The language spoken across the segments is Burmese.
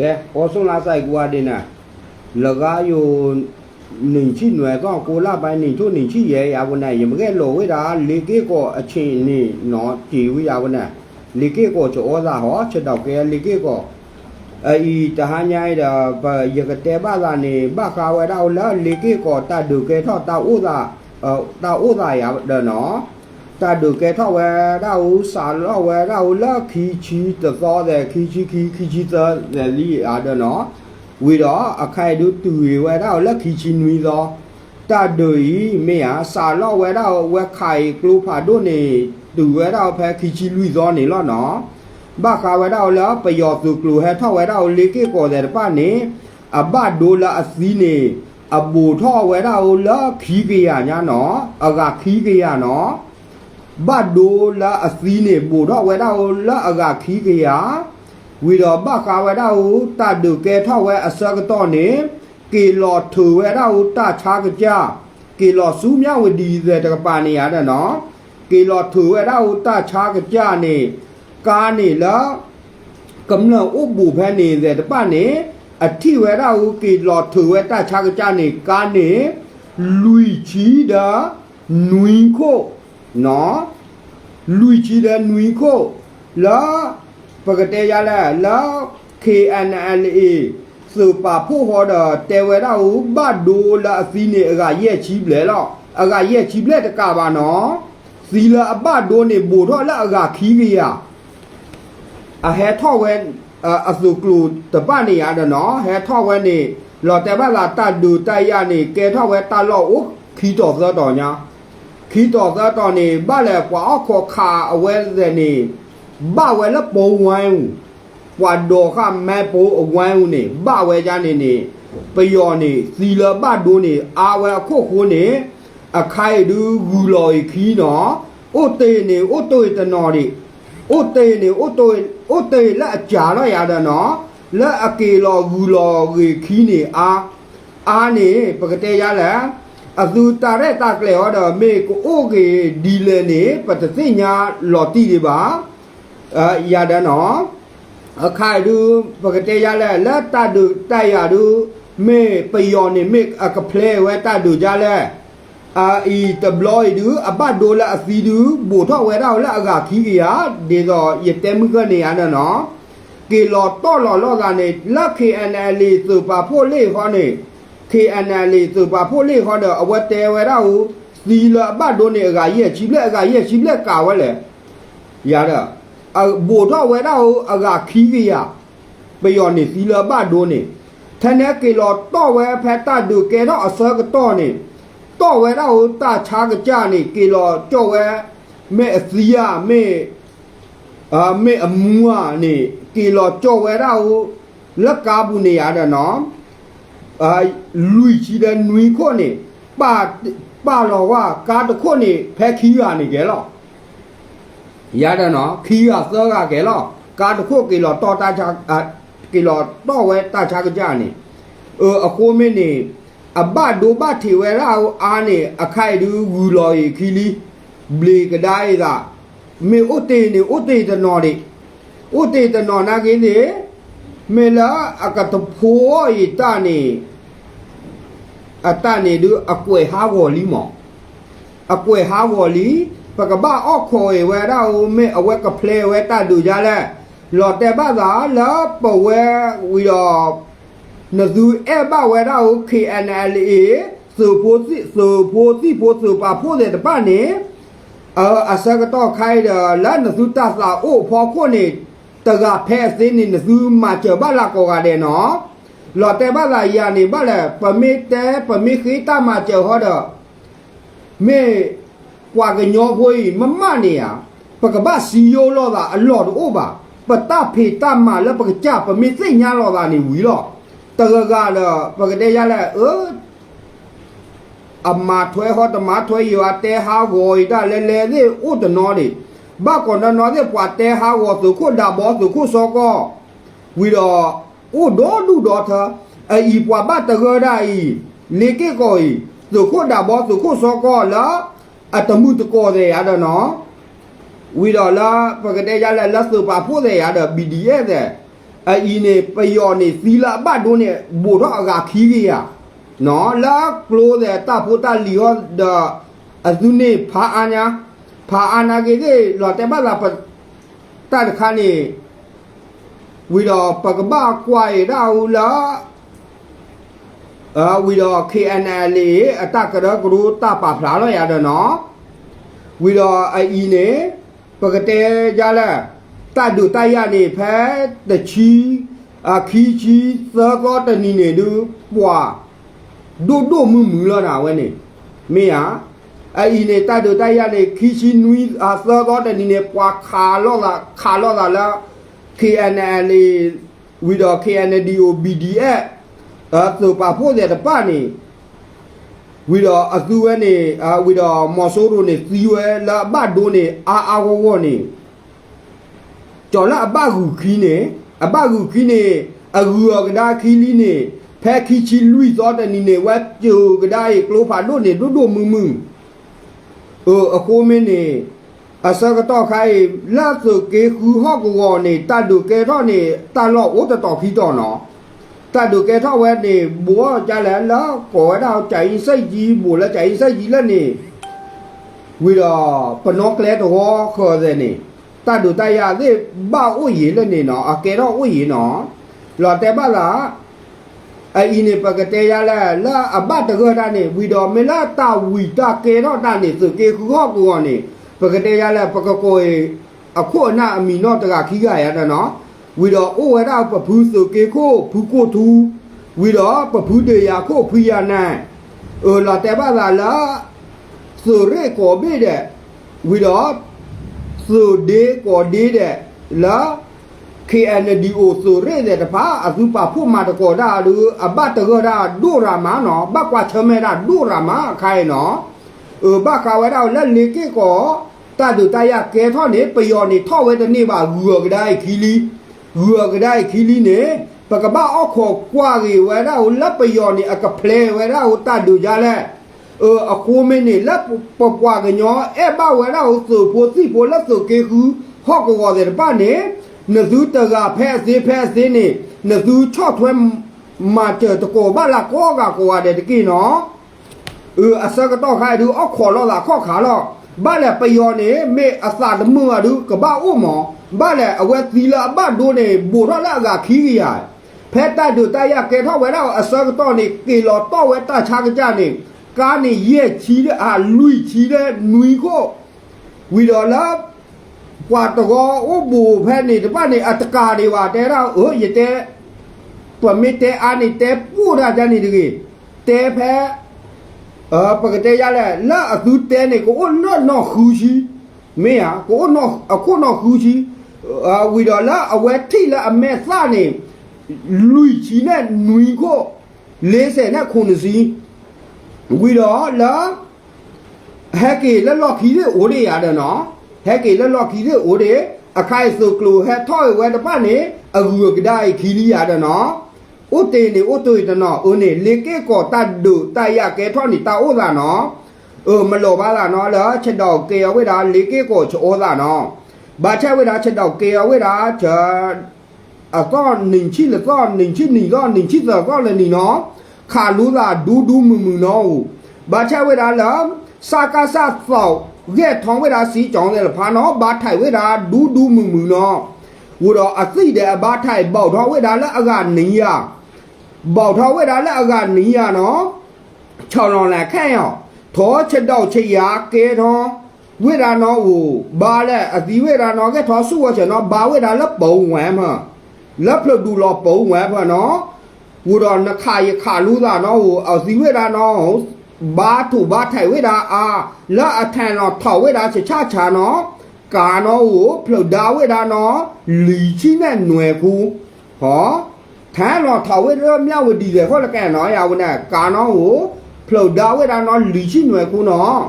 ကဲဩဆုံးလာဆိုင်ကွာတင်နာလကားယိုနင်ချိနွယ်တော့ကိုလာပိုင်းနင်တို့နင်ချိရဲရဝနာယမကဲလောဝေတာလေကေကောအချင်းနေနော်ကြည်ဝရဝနာလေကေကောချောသာဟောချက်တော့ကဲလေကေကောအီတဟညိုင်ဒါဘယကတဲ့ဘာသာနေဘခါဝဲတော့လာလေကေကောတတ်ဒုကေထောတာဥသာအောတာဥသာရဒနော်တ တ်ဒုကေထောဝဲတော့စာလောဝဲတော့လာခီချီသောတဲ့ခီချီခီခီချီသောလီအားဒနော်ဝီတော့အခိုင်တို့တူရဝဲတော့လက်ခီချီနွီသောတတ်တို့ဤမေဟာစာလော့ဝဲတော့ဝက်ခိုင်ကလူဖာတို့နေတူဝဲတော့ဖဲခီချီလွီသောနေလော့နော်ဘခါဝဲတော့လောပယောသူကလူဟဲထောက်ဝဲတော့လေကေကောတဲ့ပနေအဘဒိုလာအစည်းနေအဘူထောဝဲတော့လောခီကေရညာနော်အကခီကေရနော် ဘဒိုလာအစည်းနေဘူထောဝဲတော့လောအကခီကေရဝီတော့ဘခါဝဲတော့တတ်ဒုကဲထောက်ဝဲအစကတော့နေကီလော်ထူဝဲတော့တချာကကြကီလော်စူးမြဝဒီတဲ့တကပါနေရတယ်နော်ကီလော်ထူဝဲတော့တချာကကြနေကားနေလားကမ္လဥပ္ပူဖဲနေတဲ့တပနေအထိဝဲတော့ကီလော်ထူဝဲတချာကကြနေကားနေလူချီဒါနွင်ခို နော်လူချီဒါနွင်ခိုလာပကတဲ့ရလာလာ KNLA စုပါဖို့ဟောတော့တဲဝဲတော့ဘတ်ဒိုလာအစည်းနေအကရဲ့ချီးပလဲတော့အကရဲ့ချီးပလဲတကပါနော်ဇီလာအဘတ်ဒိုနေဘူတော့လာအကခီးကြီးရအဟဲထော့ဝဲအစုကလူတပနေရတယ်နော်ဟဲထော့ဝဲနေလော်တဲဘလာတတ်ဒူတိုက်ရနေကဲထော့ဝဲတလော့ဦးခီးတော်သောတော်ညာ ခီးတော်သောတော်နေဘလဲကွာအခေါ်ခါအဝဲတဲ့နေ ba we la po wan wa do kha me po wan ne ba we ja ne ne ပယောနေစီလဘဒိုနေအာဝဲအခုခိုးနေအခိုင်ဒူဂူလော်ခီနော်အိုတေနေအိုတိုတနော်ဒီအိုတေနေအိုတိုအိုတေလက်အကြာတော့ရတယ်နော်လက်အကေလော်ဂူလော်ခီနေအာအာနေပကတဲ့ရလဲ အသူတာတဲ့တကလေဟောတော့မေကိုအိုကေဒီလေနေပတသိညာလော်တီတွေပါအာရဒနောအခါဒူပကတေရလဲလာတဒူတရဒူမေပယောနေမေအကဖလေဝဲတဒူကြလဲအာအီတဘလောဒူအဘဒိုလာအဖီဒူဘူထောဝဲတော့လာအကခီကရဒေတော့ယတဲမှုကနေရနော်ကေလောတော့လောလောကနေလက် KNL သူပါဖို့လေဟောနေ KNL သူပါဖို့လေဟောတော့အဝဲတဲဝဲတော့စီလအဘဒိုနေအကရဲ့ချီလက်အကရဲ့ချီလက်ကာဝဲလေရတော့အဘူတော့ဝဲတော့အကခီးကြီးရပယောနေစီလဘဒိုနေထနေကေလောတော့ဝဲဖက်တဒုကေတော့အစောကတော့နေတော့ဝဲတော့တချာကကြနေကေလောကြော့ဝဲမဲအစီယမဲအာမဲအမူဝနေကေလောကြော့ဝဲတော့လက်ကားဘူးနေရတယ်နော် အာလူကြီးတဲ့နွေခွနေပါပါလောဝကာတခွနေဖဲခီးရနေကြလောရတဲ့နော်ခီးရသောကကြလောကာတခွကီလောတော်တာချာကီလောတော့ဝဲတာချာကြနေအော်အကိုမင်းနေအဘဒိုဘထေဝရာအာနေအခိုက်လူဂူလောရီခီလီဘလေကဒိုင်သာမေဥတေနေဥတေတနော်ဒီဥတေတနော်နာကင်းနေမေလာအကတဖိုးဤတနေ အတနေဒူအကွယ်ဟာဝော်လီမောအကွယ်ဟာဝော်လီပကဘာအော့ခေါ်ဝဲတော့မေအဝဲကဖလေဝဲတတူကြလဲလော်တဲ့ဘာသာလောပဝဲဝီတော့နဇူအဲဘဝဲတော့ KNLA စုဖို့စီစုဖို့စီဖို့စုပါဖို့တဲ့တပနေအအစကတော့ခိုင်တယ်လာနဇူတသာအိုဖော်ခွနေတကဖဲစင်းနေနဇူမှာချဘလာကောကတဲ့နော် လော်တဲဘာလာယာနေဘာလဲပမေတဲပမေခိတာမကျော်ဟောတော့မေကွာကညောဖွေးမမနေရပကပစီယိုလောတာအလော်တို့ဘာပတဖေတာမလပကကြပမေစိညာလောတာနေဝီလောတကကတော့ပကတဲ့ရလဲအေးအမထွဲဟောတမထွဲရွာတဲဟာဝိုဒါလဲလဲသေးဥတနောနေဘာကောနော်နော်သေးပွာတဲဟာဝောသူခုဒါဘောသူခုစောကောဝီတော့ ဥဒေါ်လူဒေါ်သာအီပွာဘတကဒါဤလေကေကိုဤသူခုဒါဘောသူခုစောကောလားအတမှုတကောတဲ့ရတော့နော်ဝီတော့လာပကတဲ့ရလဲလက်စုပါဖို့တဲ့ရတော့ BDS တဲ့အီနေပယောနေသီလာဘတ်ဒိုနေဘူတော့အကခီးကြီးရနော်လာကလိုတဲ့တာဖိုတာလီယောဒအဇုနေဖာအာညာဖာအာနာကေကေလောတဲ့ဘာလာပတတ်ခါနေ ဝီတော့ပကဘာကွာရတာဟူလားအဝီတော့ KNL အတကရဂရုတပါဖလာလို့ရတယ်နော်ဝီတော့အအီနေပကတဲ့ကြလာတတ်ဒူတရနေဖဲတချီအခီချီသကောတနီနေဒူပွာဒိုဒိုမူမူလာတာဝဲနေမေယာအအီနေတတ်ဒူတရနေခီချီနွီအသကောတနီနေပွာခါလောလာခါလောလာလာ KNL ဝီတော့ KNDO BDF အဲဆိုပါဖို့တဲ့တပနေဝီတော့အသူဝဲနေအာဝီတော့မော်ဆိုးတို့နေသီဝဲလာဘတ်တို့နေအာအာဝဝနေကျော်လာအပကူခီးနေအပကူခီးနေအကူရောကဒါခီလီနေဖဲခီချီလူီသောတနီနေဝက်ကျိုကဒါရေကလိုဖာတို့နေတို့တို့မူမူအိုအကိုမင်းနေ အစကတော့ခိုင်လာစုကေခူဟော့ကောနေတတ်တို့ကေတော့နေတလော့ဝတ်တော်ခီတော့နော်တတ်တို့ကဲထောက်ဝဲနေဘောကြလဲလားကောတော့ကြိုင်စိတ်ကြီးဘူလဲကြိုင်စိတ်ကြီးလဲနေဝီတော့ပနောကလဲတော့ခေါ်တဲ့နေတတ်တို့တိုက်ရသေးဘာဥယီလဲနေနော်အကဲတော့ဥယီနော်လော်တဲပါလားအင်းနေပကတဲ့ရလဲလာအဘတ်တကောတာနေဝီတော့မလာတာဝီတာကဲတော့တာနေစကေခုခောကောနေ ပကတေရလပကကိုအခုအနာအမီနော့တကခီးကရတဲ့နော်ဝီတော့အိုဝဲတော့ပဘူးဆိုကေကိုဘူးကိုသူဝီတော့ပဘူးတေရကိုဖီယာနန်အော်လာတဲ့ပါလာလာဆိုရဲကိုဘေးတဲ့ဝီတော့ဆိုဒေကိုဒေးတဲ့လာ KNDO ဆိုရဲတဲ့တပါအစုပါဖို့မှာတကောဒါလူအဘတ်တကောဒါဒူရာမနော်ဘကွာချမဲဒါဒူရာမခိုင်နော်အဘကဝဲတော့လက်လီကေကော တာတူတရကဲထော့နေပျော်နေထော့ဝဲတနေ့ပါရူရကဒိုင်ခီလီရူရကဒိုင်ခီလီနေပကဘာအခေါ်ကွာရီဝဲရာဟိုလက်ပျော်နေအကဖလေဝဲရာဟိုတာတူကြလဲအကူမင်းနေလက်ပပွားကညောအဲ့ဘဝရာဟိုဆိုပိုစီပိုလက်ဆိုကေခုဟော့ကောတဲ့ပနဲ့နဇူတကဖဲစေဖဲစေနေနဇူချော့ထွဲမာတဲ့တကောဘာလာကောကကောတဲ့တကိနော်အအစကတော့ခိုင်သူအခေါ်တော့လာခေါ်ခါတော့ ဘာလဲပယောနေမေအစာတမှုအဒူကဘာဥမောဘာလဲအဝဲသီလာဘဒိုနေဘူရလာကခီးကြီးရဖဲတတ်တူတရကေထောက်ဝဲတော့အစကတော့နေကေလောတော့ဝဲတချာကကြနေကားနေရဲ့ချီတဲ့အာလူချီတဲ့နွီကိုဝီတော်လာကွာတကောဥဘူဖဲနေတပတ်နေအတကာတွေပါတဲတော့ဟိုရတဲ့ပမစ်တဲ့အာနေတဲ့ပူရတဲ့နေတကြီးတဲဖဲ ờ bậc cái ra là là ở thứ tên này có nó nó khứ chi mẹ à có nó ở có nó khứ chi ờ vì đó là ở quét thì là mẹ sa này lùi chi nè nuôi có lấy xe nè khôn gì vì đó là hai cái là lo khí đấy ổ đấy à đó nó hai cái là lo khí đấy ổ đấy à khai sơ klu hai thôi quét đó này ở vừa cái đây khí đi à đó nó ဥတေနေဥတုတနောဥနေလေကေကောတဒုတယကေထောနီတာဥသာနောအမလောပါလာနော်လောချက်တော့ကေယဝိဒါလေကေကိုချောသာနော်ဘာချက်ဝိဒါချက်တော့ကေယဝိဒါချအကောနင်ချိလကောနင်ချိနီကောနင်ချိသာကောလည်းနီနော်ခါလူလာဒူးဒူးမူမူနော်ဘာချက်ဝိဒါလောစာကာစာသောရဲ့ထောင်းဝိဒါစီကြောင်းလည်းဖာနော်ဘာထိုက်ဝိဒါဒူးဒူးမူမူနော်ဝတော်အသိတဲ့အဘာထိုက်ပေါတော့ဝိဒါလည်းအကနင်ရ bảo thao với đó là ở gần ní à nó cho nó là khen nhở thó chân đầu chơi giá kế thó với đó nó ủ ba là à tí với đó nó cái thó xua cho nó ba với đó lớp bầu ngoẹ mà lớp là đủ lọ bầu ngoẹ mà nó ủ đó nó khai khả lú ra nó ủ ở tí với đó nó ba thủ ba thầy với đó à là à thầy nó thảo với đó sẽ cha cha nó cả nó ủ phở đá với đó nó lý chi nè nuề khu hó ထားတော့ထောက်ဝဲတော့မြောက်ဝဒီလေခေါ်လကဲနော်ရဝနဲ့ကာနော်ကိုဖလုတ်ဒါဝဲတာနော်လီချိနွယ်ကူနော်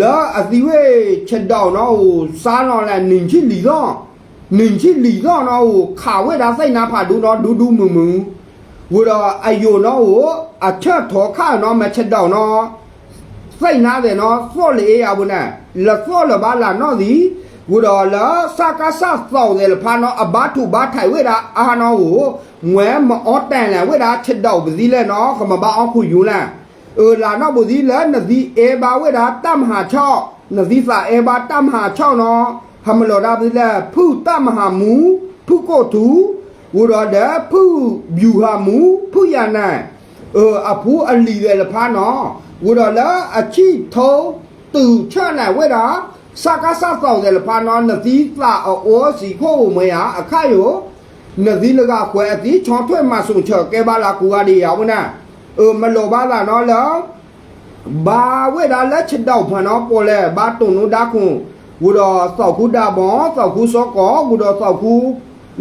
လာအတိဝဲချက်တော့နော်ဟိုစားတော့လဲနင်ချိလီတော့နင်ချိလီတော့နော်ဟိုခါဝဲတာစိတ်နာဖာဒူနော်ဒူးဒူးမူမူဝတော့အယိုနော်ဟိုအချက်ထောခါနော်မချက်တော့နော်စိတ်နာတယ်နော်စော့လေရဘူးနဲ့လစော့လပါလာနော်ဒီ ကိုတော်လာစကားစသောလေဖာနောအဘတူဘထိုင်ဝေတာအာနောကိုငွဲမအော့တန်လဝေတာချစ်တော့ပစည်းလဲနော်ခမဘာအောင်ခုယူလန်အေလာနောက်ပစည်းလဲနစီအေဘာဝေတာတမဟာ6နစီစာအေဘာတမဟာ6နော်ဟမလော်ဒါပစည်းလဲဖုတမဟာမူဖုကိုတူဝရဒဖုဘျူဟာမူဖုယနာအေအဖူအလီလေဖာနောဝရလာအချိထုံတူချနာဝေတာ စကားစသောတယ်ဖာနောနသီသာအောစီခိုမယအခါယောနသီလကခွဲအတိချောထွက်မှဆုံချကဲပါလာကူကဒီယောနာเออမလောပါလာနော်လောဘာဝဲဒါလက်ချတော့ဖာနောပေါ်လဲဘာတုံနုဒါခွန်ဝူတော်သောက်ခုတာဘောသောက်ခုစောကောဝူတော်သောက်ခု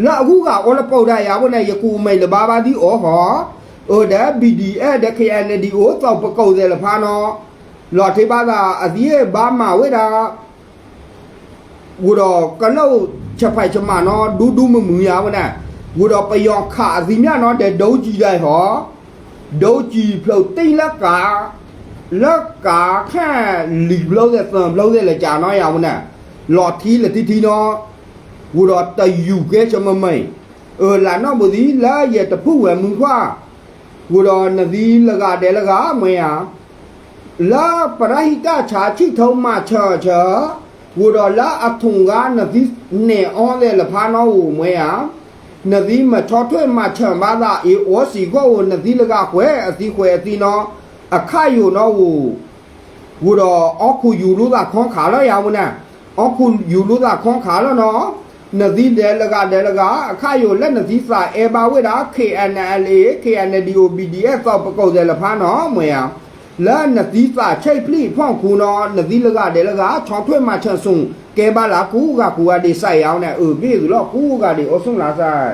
လာခုကအော်လပုတ်ဒါရဝနဲ့ယကူမိတ်လဘာဘာဒီအောဟောအိုဒါ BDA ဒခေအန်ဒီအိုသောက်ပကုတ်တယ်လဖာနောလော်ထေပါသာအဒီဘာမဝဲ กูดอกระนู้ชะไผชะมาเนาะดูดูมึงมึงยาวนะกูดอไปยอขะสิเนี่ยเนาะแต่ดูจีได้หอดูจีเพลาติ้งละกาละกาแค่หลีบเล่าแต่เติมเล่าแต่ละจาน้อยเอานะหลอดทีละทีทีเนาะกูดอแต่อยู่แกจะมาไม่เออหลานน้องบุรีแล้วอย่าจะพูดเหมือนมึงว่ากูดอนดีละกาเดละกาเมียละปรหิตาชาชิทมาเชอเชอ ဝူတော်လာအထုံကနသီနေအောင်လေလဖာနောဝမွေယနသီမချောထွဲ့မချံပါသာအေဩစီကောဝနသီလကခွဲအသီခွဲအသီနောအခယုနောဝဝူတော်အခုယူလို့သာခွန်ခါလောရမနာအခုယူလို့သာခွန်ခါလောနော်နသီတဲလကတဲလကအခယုလက်နသီစာအေဘာဝေတာ KNLA KNDOBDF သောပကောတယ်လဖာနောမွေယ လာနသီစာချိတ်ပလိဖောင်းခုနောနသီလကတဲလကချောင်းထွဲ့မှချန်ဆုံကဲပါလာကူကကူကဒီဆိုင်အောင်နဲ့အုပ်ပြေသူတော့ကူကဒီအဆုံလာဆိုင်